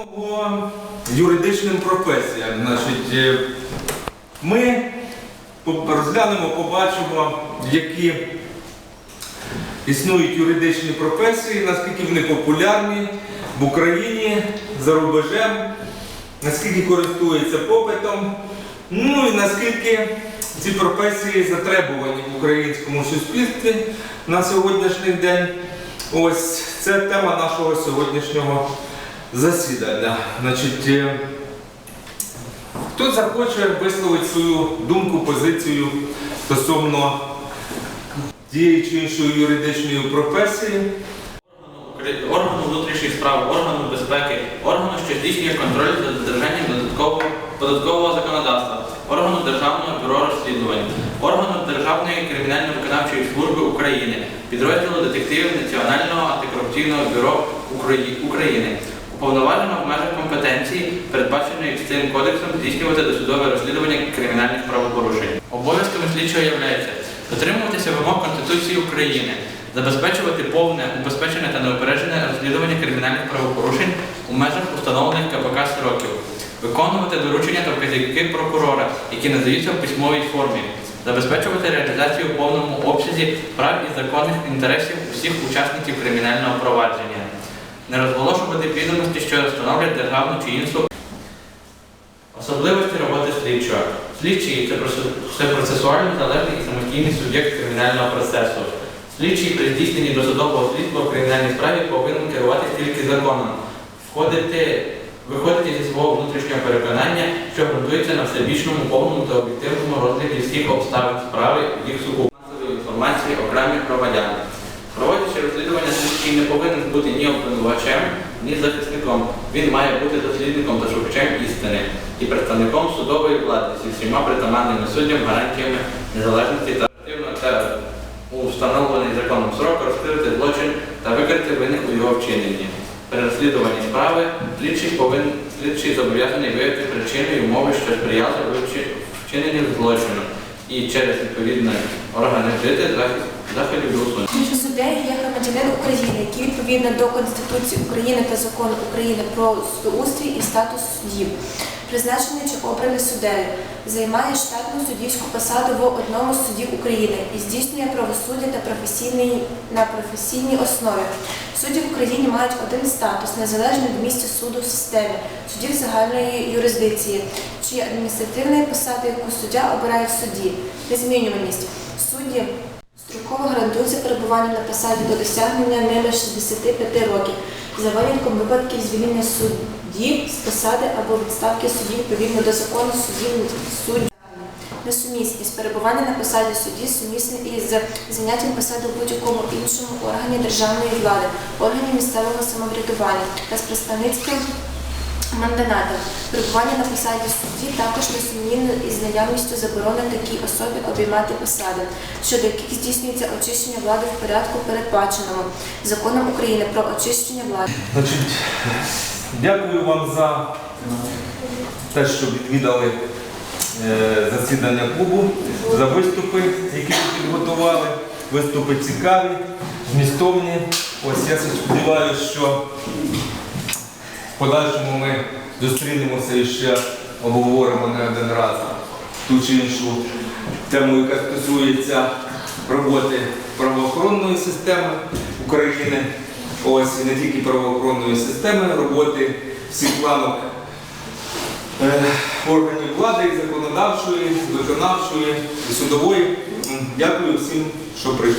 По юридичним професіям. Значить, е, ми розглянемо, побачимо, які існують юридичні професії, наскільки вони популярні в Україні, за рубежем, наскільки користуються попитом, ну і наскільки ці професії затребувані в українському суспільстві на сьогоднішній день. Ось це тема нашого сьогоднішнього засідання. Значить, е, хто захоче висловити свою думку, позицію стосовно тієї чи іншої юридичної професії, органу внутрішніх справ, органу безпеки, органу, що здійснює контроль за додержанням додаткового податкового законодавства, органу Державного бюро розслідувань, органу Державної кримінально-виконавчої служби України, підрозділу детективів Національного антикорупційного бюро України, уповноважено в межах компетенції, передбаченої цим кодексом, здійснювати досудове розслідування кримінальних правопорушень. Обов'язками слідчого являється дотримуватися вимог Конституції України, забезпечувати повне, убезпечене та неупереджене розслідування кримінальних правопорушень у межах установлених КПК строків, виконувати доручення та вказівки прокурора, які надаються в письмовій формі, забезпечувати реалізацію в повному обсязі прав і законних інтересів усіх учасників кримінального провадження, не розголошувати відомості, що становлять державну чи іншу Особливості роботи слідчого. Слідчий це процесуально залежний і самостійний суб'єкт кримінального процесу. Слідчий при здійсненні досудового слідства в кримінальній справі повинен керуватися тільки законом, входити, виходити зі свого внутрішнього переконання, що ґрунтується на всебічному, повному та об'єктивному розгляді всіх обставин справи, їх сукупної інформації окремих громадян. Слідчий не повинен бути ні обвинувачем, ні захисником. Він має бути дослідником та шукачем істини і представником судової влади зі всіма притаманними суддям, гарантіями незалежності та активно та у встановлений законом срок розкрити злочин та викрити винних у його вчиненні. При розслідуванні справи слідчий повинен слідчий зобов'язаний виявити причини і умови, що сприяли вчиненню злочину і через відповідні органи жити захисту до. Більше суддею є громадянин України, який відповідно до Конституції України та закону України про судоустрій і статус суддів, призначений чи обраний суддею, займає штатну суддівську посаду в одному з судів України і здійснює правосуддя та професійний на професійній основі. Судді в Україні мають один статус незалежно від місця суду в системі суддів загальної юрисдикції, чиї адміністративної посади, яку суддя обирає в суді, незмінюваність. Судді Строково гарантується перебування на посаді до досягнення ними 65 років, за винятком випадків звільнення судді з посади або відставки судді відповідно до закону суддів судді. Несумісність перебування на посаді судді сумісне із заняттям посади в будь-якому іншому органі державної влади, органі місцевого самоврядування та з представницьким мандатом. Перебування на посаді судді також несумнівно із наявністю заборони такій особі обіймати посади, щодо яких здійснюється очищення влади в порядку, передбаченому законом України про очищення влади. Значить, дякую вам за те, що відвідали е, засідання клубу, за виступи, які ви підготували. Виступи цікаві, змістовні. Ось я сподіваюся, що подальшому ми зустрінемося і ще обговоримо не один раз ту чи іншу тему, яка стосується роботи правоохоронної системи України. Ось не тільки правоохоронної системи, роботи всіх планок е, органів влади, законодавчої, виконавчої і судової. Дякую всім, що прийшли.